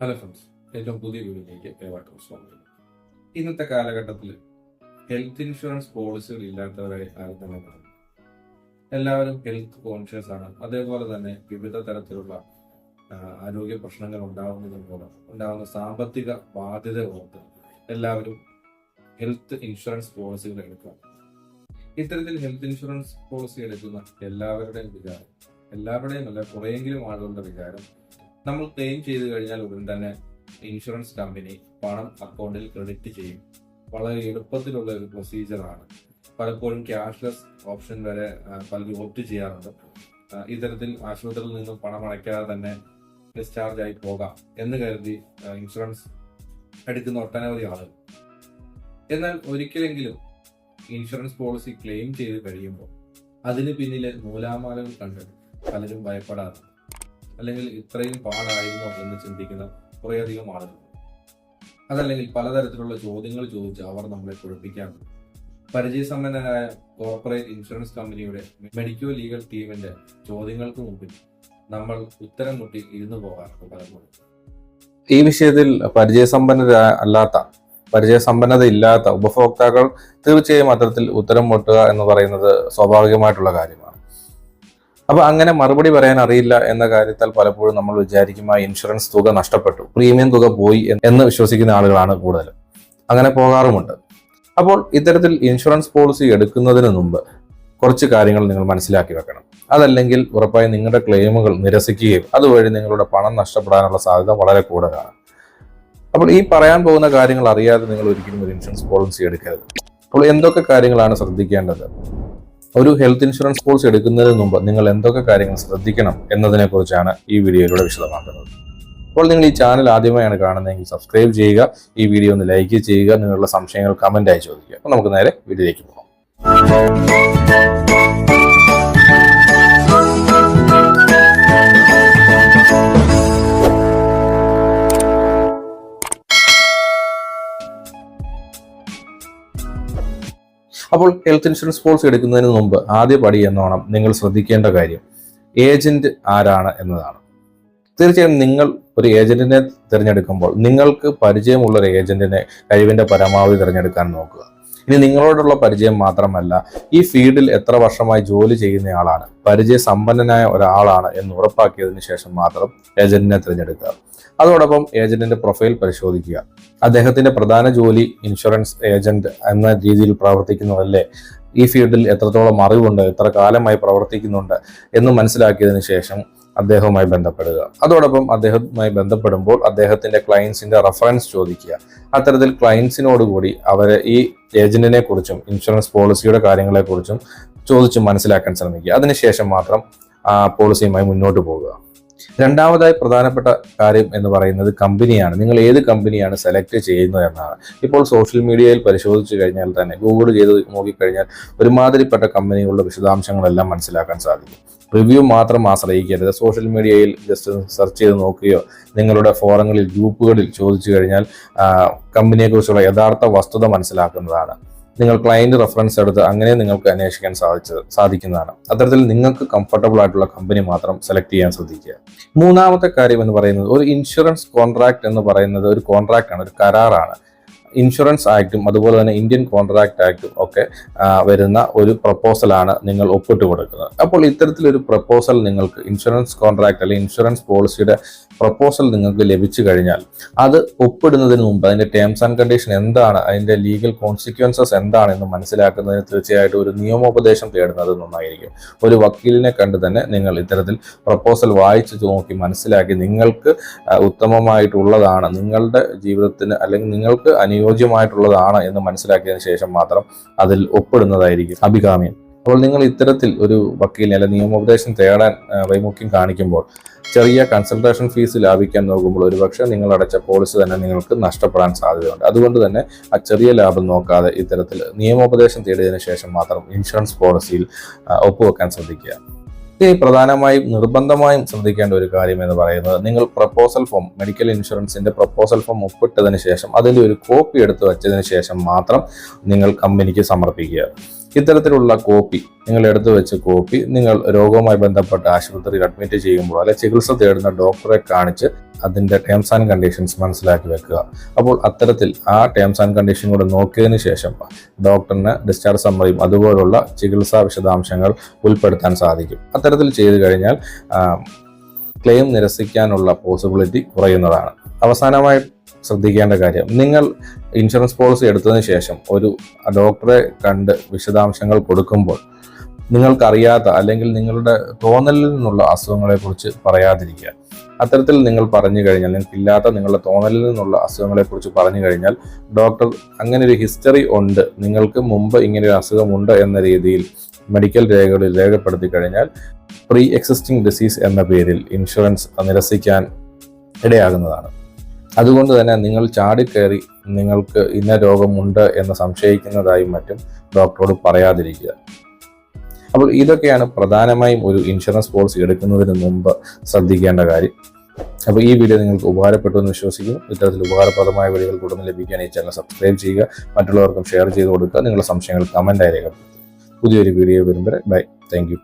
Hello friends ഏറ്റവും പുതിയ വീഡിയോയിലേക്ക് ഏവർക്കും സ്വാഗതം. ഇന്നത്തെ കാലഘട്ടത്തിൽ ഹെൽത്ത് ഇൻഷുറൻസ് പോളിസികൾ ഇല്ലാത്തവരെ ആരും തന്നെ കാണും എല്ലാവരും ഹെൽത്ത് കോൺഷ്യസ് ആണ്. അതേപോലെ തന്നെ വിവിധ തരത്തിലുള്ള ആരോഗ്യ പ്രശ്നങ്ങൾ ഉണ്ടാകുന്നതും മൂലം ഉണ്ടാകുന്ന സാമ്പത്തിക ബാധ്യത ഓർത്ത് എല്ലാവരും ഹെൽത്ത് ഇൻഷുറൻസ് പോളിസികൾ എടുക്കുക. ഇത്തരത്തിൽ ഹെൽത്ത് ഇൻഷുറൻസ് പോളിസി എടുക്കുന്ന എല്ലാവരുടെയും വികാരം എല്ലാവരുടെയും അല്ല കുറേയെങ്കിലും ആളുകളുടെ വിചാരം നമ്മൾ ക്ലെയിം ചെയ്ത് കഴിഞ്ഞാൽ ഉടൻ തന്നെ ഇൻഷുറൻസ് കമ്പനി പണം അക്കൗണ്ടിൽ ക്രെഡിറ്റ് ചെയ്യും. വളരെ എളുപ്പത്തിലുള്ള ഒരു പ്രൊസീജിയറാണ് പലപ്പോഴും ക്യാഷ്ലെസ് ഓപ്ഷൻ വരെ പലരും ഓപ്റ്റ് ചെയ്യാറുണ്ട്. ഇത്തരത്തിൽ ആശുപത്രിയിൽ നിന്നും പണം അടയ്ക്കാതെ തന്നെ ഡിസ്ചാർജ് ആയി പോകാം എന്ന് കരുതി ഇൻഷുറൻസ് എടുക്കുന്ന ഒട്ടനവധി ആളുകൾ. എന്നാൽ ഒരിക്കലെങ്കിലും ഇൻഷുറൻസ് പോളിസി ക്ലെയിം ചെയ്ത് കഴിയുമ്പോൾ അതിന് പിന്നിലെ നൂലാമാലകൾ കണ്ട് പലരും ഭയപ്പെടാറുണ്ട്. അല്ലെങ്കിൽ ഇത്രയും പാടായിരുന്നോ എന്ന് ചിന്തിക്കുന്ന കുറേയധികം ആളുകൾ. അതല്ലെങ്കിൽ പലതരത്തിലുള്ള ചോദ്യങ്ങൾ ചോദിച്ച് അവർ നമ്മളെ കുഴപ്പിക്കാറുണ്ട് പരിചയസമ്പന്നരായ കോർപ്പറേറ്റ് ഇൻഷുറൻസ് കമ്പനിയുടെ മെഡിക്കോ ലീഗൽ ടീമിന്റെ ചോദ്യങ്ങൾക്ക് മുമ്പിൽ നമ്മൾ ഉത്തരം മുട്ടി ഇരുന്നു പോകാറുണ്ട് പലപ്പോഴും. ഈ വിഷയത്തിൽ പരിചയസമ്പന്നര അല്ലാത്ത പരിചയസമ്പന്നത ഇല്ലാത്ത ഉപഭോക്താക്കൾ തീർച്ചയായും അത്തരത്തിൽ ഉത്തരം മുട്ടുക എന്ന് പറയുന്നത് സ്വാഭാവികമായിട്ടുള്ള കാര്യമാണ്. അപ്പൊ അങ്ങനെ മറുപടി പറയാൻ അറിയില്ല എന്ന കാര്യത്താൽ പലപ്പോഴും നമ്മൾ വിചാരിക്കും ആ ഇൻഷുറൻസ് തുക നഷ്ടപ്പെട്ടു പ്രീമിയം തുക പോയി എന്ന് വിശ്വസിക്കുന്ന ആളുകളാണ് കൂടുതൽ അങ്ങനെ പോകാറുമുണ്ട്. അപ്പോൾ ഇത്തരത്തിൽ ഇൻഷുറൻസ് പോളിസി എടുക്കുന്നതിന് മുമ്പ് കുറച്ച് കാര്യങ്ങൾ നിങ്ങൾ മനസ്സിലാക്കി വെക്കണം. അതല്ലെങ്കിൽ ഉറപ്പായും നിങ്ങളുടെ ക്ലെയിമുകൾ നിരസിക്കുകയും അതുവഴി നിങ്ങളുടെ പണം നഷ്ടപ്പെടാനുള്ള സാധ്യത വളരെ കൂടുതലാണ്. അപ്പോൾ ഈ പറയാൻ പോകുന്ന കാര്യങ്ങൾ അറിയാതെ നിങ്ങൾ ഒരിക്കലും ഒരു ഇൻഷുറൻസ് പോളിസി എടുക്കരുത്. അപ്പോൾ എന്തൊക്കെ കാര്യങ്ങളാണ് ശ്രദ്ധിക്കേണ്ടത്? ഒരു ഹെൽത്ത് ഇൻഷുറൻസ് പോളിസി എടുക്കുന്നതിന് മുമ്പ് നിങ്ങൾ എന്തൊക്കെ കാര്യങ്ങൾ ശ്രദ്ധിക്കണം എന്നതിനെക്കുറിച്ചാണ് ഈ വീഡിയോയിലൂടെ വിശദമാക്കുന്നത്. അപ്പോൾ നിങ്ങൾ ഈ ചാനൽ ആദ്യമായാണ് കാണുന്നതെങ്കിൽ സബ്സ്ക്രൈബ് ചെയ്യുക ഈ വീഡിയോ ഒന്ന് ലൈക്ക് ചെയ്യുക നിങ്ങളുടെ സംശയങ്ങൾ കമന്റായി ചോദിക്കുക. അപ്പോൾ നമുക്ക് നേരെ വീഡിയോയിലേക്ക് പോകാം. അപ്പോൾ ഹെൽത്ത് ഇൻഷുറൻസ് പോളിസി എടുക്കുന്നതിന് മുമ്പ് ആദ്യ പടി എന്നോണം നിങ്ങൾ ശ്രദ്ധിക്കേണ്ട കാര്യം. ഏജന്റ് ആരാണ് എന്നതാണ്. തീർച്ചയായും നിങ്ങൾ ഒരു ഏജന്റിനെ തിരഞ്ഞെടുക്കുമ്പോൾ നിങ്ങൾക്ക് പരിചയമുള്ള ഒരു ഏജന്റിനെ കഴിവിന്റെ പരമാവധി തിരഞ്ഞെടുക്കാൻ നോക്കുക. ഇനി നിങ്ങളോടുള്ള പരിചയം മാത്രമല്ല ഈ ഫീൽഡിൽ എത്ര വർഷമായി ജോലി ചെയ്യുന്ന ആളാണ് പരിചയ സമ്പന്നനായ ഒരാളാണ് എന്ന് ഉറപ്പാക്കിയതിന് ശേഷം മാത്രം ഏജന്റിനെ തിരഞ്ഞെടുക്കുക. അതോടൊപ്പം ഏജന്റിന്റെ പ്രൊഫൈൽ പരിശോധിക്കുക. അദ്ദേഹത്തിന്റെ പ്രധാന ജോലി ഇൻഷുറൻസ് ഏജന്റ് എന്ന രീതിയിൽ പ്രവർത്തിക്കുന്നതല്ലേ? ഈ ഫീൽഡിൽ എത്രത്തോളം അറിവുണ്ട് എത്ര കാലമായി പ്രവർത്തിക്കുന്നുണ്ട് എന്ന് മനസ്സിലാക്കിയതിനു ശേഷം അദ്ദേഹവുമായി ബന്ധപ്പെടുക. അതോടൊപ്പം അദ്ദേഹവുമായി ബന്ധപ്പെടുമ്പോൾ അദ്ദേഹത്തിന്റെ ക്ലയൻസിന്റെ റെഫറൻസ് ചോദിക്കുക. അത്തരത്തിൽ ക്ലയൻസിനോടുകൂടി അവരെ ഈ ഏജന്റിനെ കുറിച്ചും ഇൻഷുറൻസ് പോളിസിയുടെ കാര്യങ്ങളെക്കുറിച്ചും ചോദിച്ച് മനസ്സിലാക്കാൻ ശ്രമിക്കുക. അതിനുശേഷം മാത്രം പോളിസിയുമായി മുന്നോട്ട് പോകുക. രണ്ടാമതായി പ്രധാനപ്പെട്ട കാര്യം എന്ന് പറയുന്നത് കമ്പനിയാണ്. നിങ്ങൾ ഏത് കമ്പനിയാണ് സെലക്ട് ചെയ്യുന്നത് എന്നാണ്. ഇപ്പോൾ സോഷ്യൽ മീഡിയയിൽ പരിശോധിച്ച് കഴിഞ്ഞാൽ തന്നെ ഗൂഗിൾ ചെയ്ത് നോക്കിക്കഴിഞ്ഞാൽ ഒരുമാതിരിപ്പെട്ട കമ്പനികളുടെ വിശദാംശങ്ങളെല്ലാം മനസ്സിലാക്കാൻ സാധിക്കും. റിവ്യൂ മാത്രം ആശ്രയിക്കരുത്. സോഷ്യൽ മീഡിയയിൽ ജസ്റ്റ് സെർച്ച് ചെയ്ത് നോക്കുകയോ നിങ്ങളുടെ ഫോറങ്ങളിൽ ഗ്രൂപ്പുകളിൽ ചോദിച്ചു കഴിഞ്ഞാൽ കമ്പനിയെക്കുറിച്ചുള്ള യഥാർത്ഥ വസ്തുത മനസ്സിലാക്കുന്നതാണ്. നിങ്ങൾ ക്ലയന്റ് റെഫറൻസ് എടുത്ത് അങ്ങനെ നിങ്ങൾക്ക് അന്വേഷിക്കാൻ സാധിച്ചത് സാധിക്കുന്നതാണ്. അത്തരത്തിൽ നിങ്ങൾക്ക് കംഫർട്ടബിൾ ആയിട്ടുള്ള കമ്പനി മാത്രം സെലക്ട് ചെയ്യാൻ ശ്രദ്ധിക്കുക. മൂന്നാമത്തെ കാര്യം എന്ന് പറയുന്നത് ഒരു ഇൻഷുറൻസ് കോൺട്രാക്ട് എന്ന് പറയുന്നത് ഒരു കോൺട്രാക്ട് ആണ് ഒരു കരാറാണ്. ഇൻഷുറൻസ് ആക്ടും അതുപോലെ തന്നെ ഇന്ത്യൻ കോൺട്രാക്ട് ആക്ടും ഒക്കെ വരുന്ന ഒരു പ്രപ്പോസലാണ് നിങ്ങൾ ഒപ്പിട്ട് കൊടുക്കുന്നത്. അപ്പോൾ ഇത്തരത്തിലൊരു പ്രപ്പോസൽ നിങ്ങൾക്ക് ഇൻഷുറൻസ് കോൺട്രാക്ട് അല്ലെങ്കിൽ ഇൻഷുറൻസ് പോളിസിയുടെ പ്രപ്പോസൽ നിങ്ങൾക്ക് ലഭിച്ചു കഴിഞ്ഞാൽ അത് ഒപ്പിടുന്നതിന് മുമ്പ് അതിന്റെ ടേംസ് ആൻഡ് കണ്ടീഷൻ എന്താണ് അതിന്റെ ലീഗൽ കോൺസിക്വൻസസ് എന്താണ് എന്ന് മനസ്സിലാക്കുന്നതിന് തീർച്ചയായിട്ടും ഒരു നിയമോപദേശം തേടുന്നത് നന്നായിരിക്കും. ഒരു വക്കീലിനെ കണ്ട് തന്നെ നിങ്ങൾ ഇത്തരത്തിൽ പ്രപ്പോസൽ വായിച്ചു നോക്കി മനസ്സിലാക്കി നിങ്ങൾക്ക് ഉത്തമമായിട്ടുള്ളതാണ്. നിങ്ങളുടെ ജീവിതത്തിന് അല്ലെങ്കിൽ നിങ്ങൾക്ക് അനുയോജ്യമായിട്ടുള്ളതാണ് എന്ന് മനസ്സിലാക്കിയതിനു ശേഷം മാത്രം അതിൽ ഒപ്പിടുന്നതായിരിക്കും അഭികാമ്യം. അപ്പോൾ നിങ്ങൾ ഇത്തരത്തിൽ ഒരു വക്കീലിനെ അല്ലെങ്കിൽ നിയമോപദേശം തേടാൻ വൈമുഖ്യം കാണിക്കുമ്പോൾ ചെറിയ കൺസൾട്ടേഷൻ ഫീസ് ലാഭിക്കാൻ നോക്കുമ്പോൾ ഒരുപക്ഷെ നിങ്ങൾ അടച്ച പോളിസി തന്നെ നിങ്ങൾക്ക് നഷ്ടപ്പെടാൻ സാധ്യതയുണ്ട്. അതുകൊണ്ട് തന്നെ ആ ചെറിയ ലാഭം നോക്കാതെ ഇത്തരത്തിൽ നിയമോപദേശം തേടിയതിനു ശേഷം മാത്രം ഇൻഷുറൻസ് പോളിസിയിൽ ഒപ്പുവെക്കാൻ ശ്രദ്ധിക്കുക. ഇനി പ്രധാനമായും നിർബന്ധമായും ശ്രദ്ധിക്കേണ്ട ഒരു കാര്യം എന്ന് പറയുന്നത് നിങ്ങൾ പ്രപ്പോസൽ ഫോം മെഡിക്കൽ ഇൻഷുറൻസിന്റെ പ്രപ്പോസൽ ഫോം ഒപ്പിട്ടതിന് ശേഷം അതിന്റെ ഒരു കോപ്പി എടുത്ത് വെച്ചതിന് ശേഷം മാത്രം നിങ്ങൾ കമ്പനിക്ക് സമർപ്പിക്കുക. ഇത്തരത്തിലുള്ള കോപ്പി നിങ്ങൾ എടുത്തു വെച്ച കോപ്പി നിങ്ങൾ രോഗവുമായി ബന്ധപ്പെട്ട് ആശുപത്രിയിൽ അഡ്മിറ്റ് ചെയ്യുമ്പോൾ അല്ലെ ചികിത്സ തേടുന്ന ഡോക്ടറെ കാണിച്ച് അതിന്റെ ടേംസ് ആൻഡ് കണ്ടീഷൻസ് മനസ്സിലാക്കി വെക്കുക. അപ്പോൾ അത്തരത്തിൽ ആ ടേംസ് ആൻഡ് കണ്ടീഷൻ കൂടെ നോക്കിയതിന് ശേഷം ഡോക്ടറിന് ഡിസ്ചാർജ് സമ്മറിയും അതുപോലുള്ള ചികിത്സാ വിശദാംശങ്ങൾ ഉൾപ്പെടുത്താൻ സാധിക്കും. അത്തരത്തിൽ ചെയ്തു കഴിഞ്ഞാൽ ക്ലെയിം നിരസിക്കാനുള്ള പോസിബിലിറ്റി കുറയുന്നതാണ്. അവസാനമായി ശ്രദ്ധിക്കേണ്ട കാര്യം നിങ്ങൾ ഇൻഷുറൻസ് പോളിസി എടുത്തതിന് ശേഷം ഒരു ഡോക്ടറെ കണ്ട് വിശദാംശങ്ങൾ കൊടുക്കുമ്പോൾ നിങ്ങൾക്കറിയാത്ത അല്ലെങ്കിൽ നിങ്ങളുടെ തോന്നലിൽ നിന്നുള്ള അസുഖങ്ങളെക്കുറിച്ച് പറയാതിരിക്കുക. അത്തരത്തിൽ നിങ്ങൾ പറഞ്ഞു കഴിഞ്ഞാൽ നിങ്ങൾക്കില്ലാത്ത നിങ്ങളുടെ തോന്നലിൽ നിന്നുള്ള അസുഖങ്ങളെക്കുറിച്ച് പറഞ്ഞു കഴിഞ്ഞാൽ ഡോക്ടർ അങ്ങനെ ഒരു ഹിസ്റ്ററി ഉണ്ട്. നിങ്ങൾക്ക് മുമ്പ് ഇങ്ങനെ ഒരു അസുഖമുണ്ട് എന്ന രീതിയിൽ മെഡിക്കൽ രേഖകളിൽ രേഖപ്പെടുത്തി കഴിഞ്ഞാൽ പ്രീ എക്സിസ്റ്റിംഗ് ഡിസീസ് എന്ന പേരിൽ ഇൻഷുറൻസ് നിരസിക്കാൻ ഇടയാകുന്നതാണ്. അതുകൊണ്ട് തന്നെ നിങ്ങൾ ചാടിക്കയറി നിങ്ങൾക്ക് ഇന്ന രോഗമുണ്ട് എന്ന് സംശയിക്കുന്നതായും മറ്റും ഡോക്ടറോട് പറയാതിരിക്കുക. അപ്പോൾ ഇതൊക്കെയാണ് പ്രധാനമായും ഒരു ഇൻഷുറൻസ് പോളിസി എടുക്കുന്നതിന് മുമ്പ് ശ്രദ്ധിക്കേണ്ട കാര്യം. അപ്പോൾ ഈ വീഡിയോ നിങ്ങൾക്ക് ഉപകാരപ്പെട്ടു എന്ന് വിശ്വസിക്കുന്നു. ഇത്തരത്തിൽ ഉപകാരപ്രദമായ വീഡിയോകൾ കൂടുതൽ ലഭിക്കാൻ ഈ ചാനൽ സബ്സ്ക്രൈബ് ചെയ്യുക. മറ്റുള്ളവർക്കും ഷെയർ ചെയ്ത് കൊടുക്കുക. നിങ്ങളുടെ സംശയങ്ങൾ കമന്റായി രേഖപ്പെടുത്തുക. പുതിയൊരു വീഡിയോ വരുമ്പോൾ ബൈ താങ്ക്